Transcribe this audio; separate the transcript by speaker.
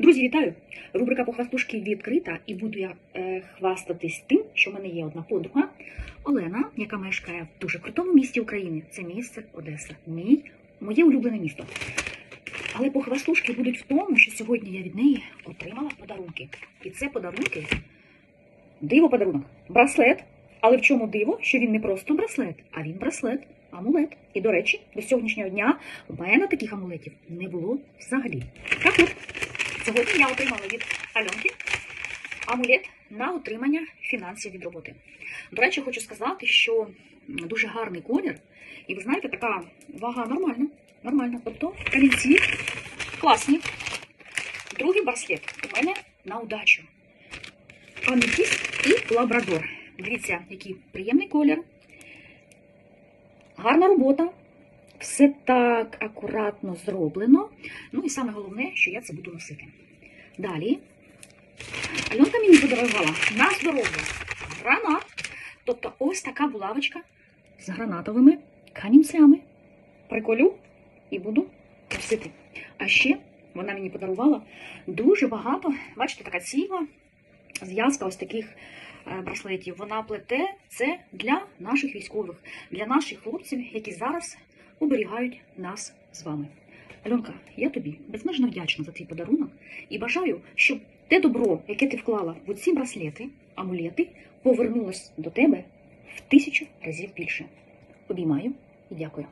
Speaker 1: Друзі, вітаю! Рубрика похвастушки відкрита, і буду я е, хвастатись тим, що в мене є одна подруга Олена, яка мешкає в дуже крутому місті України. Це місце Одеса. Мій, моє улюблене місто. Але похвастушки будуть в тому, що сьогодні я від неї отримала подарунки. І це подарунки диво подарунок. Браслет. Але в чому диво? Що він не просто браслет, а він браслет, амулет. І, до речі, до сьогоднішнього дня у мене таких амулетів не було взагалі. Так от, сьогодні я отримала від Альонки амулет на отримання фінансів від роботи. До речі, хочу сказати, що дуже гарний колір, і ви знаєте, така вага нормальна. Нормальна. Тобто камінці класні. Другий браслет у мене на удачу. Аметист і лабрадор. Дивіться, який приємний колір. Гарна робота. Все так акуратно зроблено. Ну і саме головне, що я це буду носити. Далі. Альонка мені подарувала на здоров'я гранат. Тобто ось така булавочка з гранатовими камінцями. Приколю і буду носити. А ще вона мені подарувала дуже багато, бачите, така ціла зв'язка ось таких е, браслетів. Вона плете це для наших військових, для наших хлопців, які зараз оберігають нас з вами. Альонка, я тобі безмежно вдячна за твій подарунок і бажаю, щоб те добро, яке ти вклала в ці браслети, амулети, повернулось до тебе в тисячу разів більше. Обіймаю і дякую.